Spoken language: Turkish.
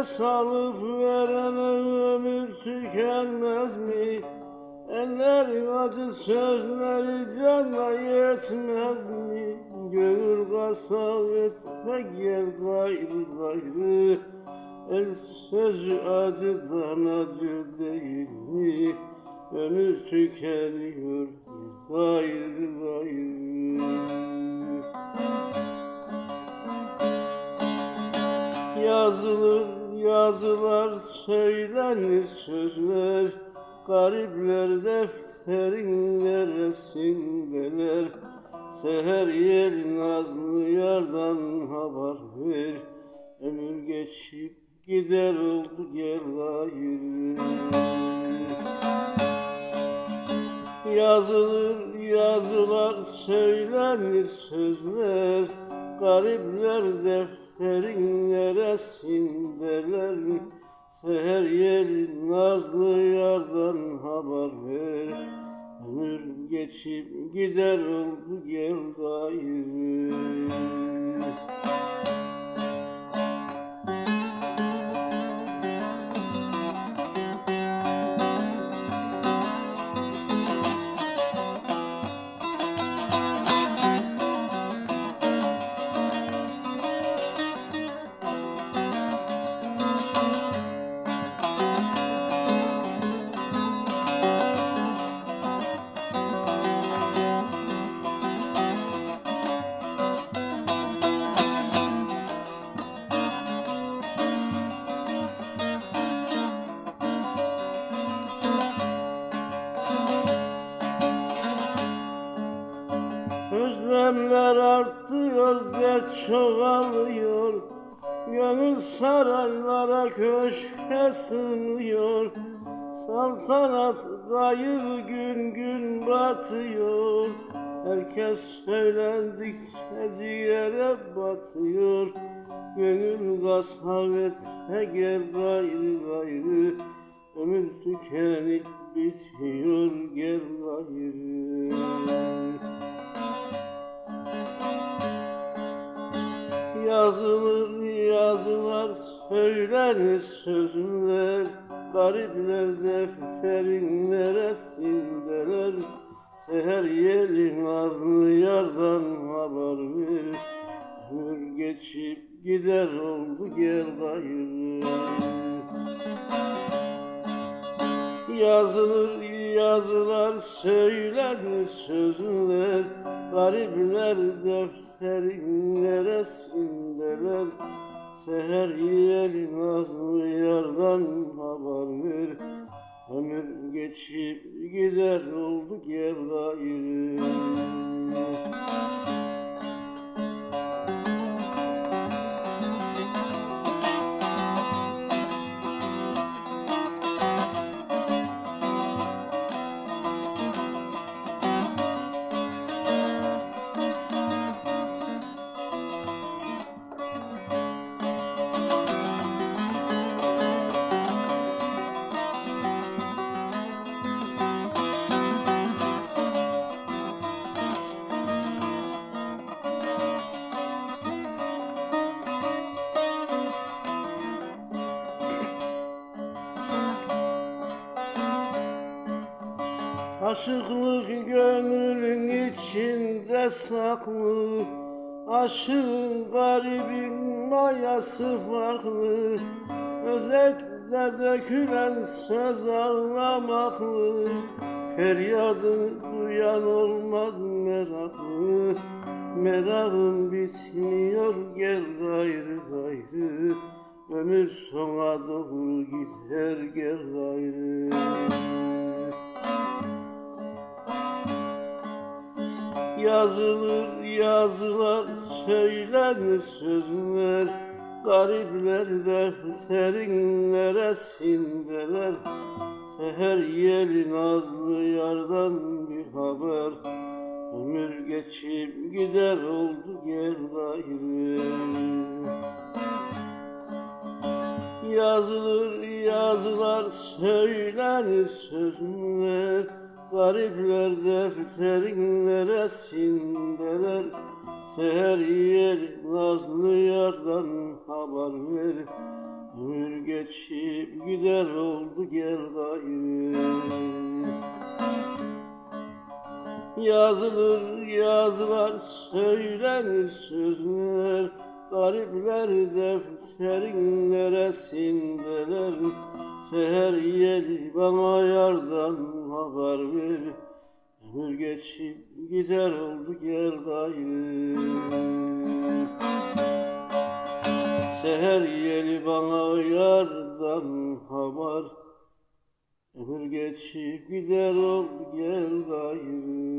Nefes alıp ömür tükenmez mi? Ellerin acı sözleri canla yetmez mi? Gönül kasavette gel gayrı gayrı El sözü acıdan acı değil mi? Ömür tükeniyor gayrı gayrı Yazılır yazılar söylenir sözler Garipler defterin neresindeler? Seher yel nazlı yardan haber ver. Ömür geçip gider oldu gel gayrı Yazılır yazılar söylenir sözler Garipler defterin neresindeler Seher yeli nazlı yardan haber ver. Ömür geçip gider oldu gel gayrı Özlemler artıyor ve çoğalıyor. Gönül saraylara köşke sığmıyor. Saltanat kayıp gün gün batıyor. Herkes söylendikçe diğere batıyor. Gönül kasavete gel gayrı gayrı. Ömür tükenip bitiyor gel gayrı Yazılır yazılar söylenir sözler Garipler defterin neresindeler Seher yeli nazlı yardan haber ver Ömür geçip gider oldu gel gayrı Yazılır yazılar söylenir sözler? Garipler defterin neresindeler? Seher yeli nazlı yardan haber ver? Ömür geçip gider oldu gel gayrı Aşıklık gönlün içinde saklı. Aşığın garibin mayası farklı. Özetle dökülen söz ağlamaklı Feryadını duyan olmaz meraklı. Merakım bitmiyor gel gayrı gayrı. Doğru gider gel gayrı Yazılır yazılar söylenir sözler Garipler defterin neresindeler Seher yeli nazlı yardan bir haber Ömür geçip gider oldu gel gayrı. Yazılır yazılar söylenir sözler Garipler defterin neresindeler Seher yer nazlı yardan haber ver. Ömür geçip gider oldu gel gayrı. Yazılır yazılar söylenir sözler. Garipler defterin neresindeler Seher yeri bana yardan haber ver. Ömür geçip gider oldu gel gayrı Seher yeri bana yardan haber. Ömür geçip gider oldu gel gayrı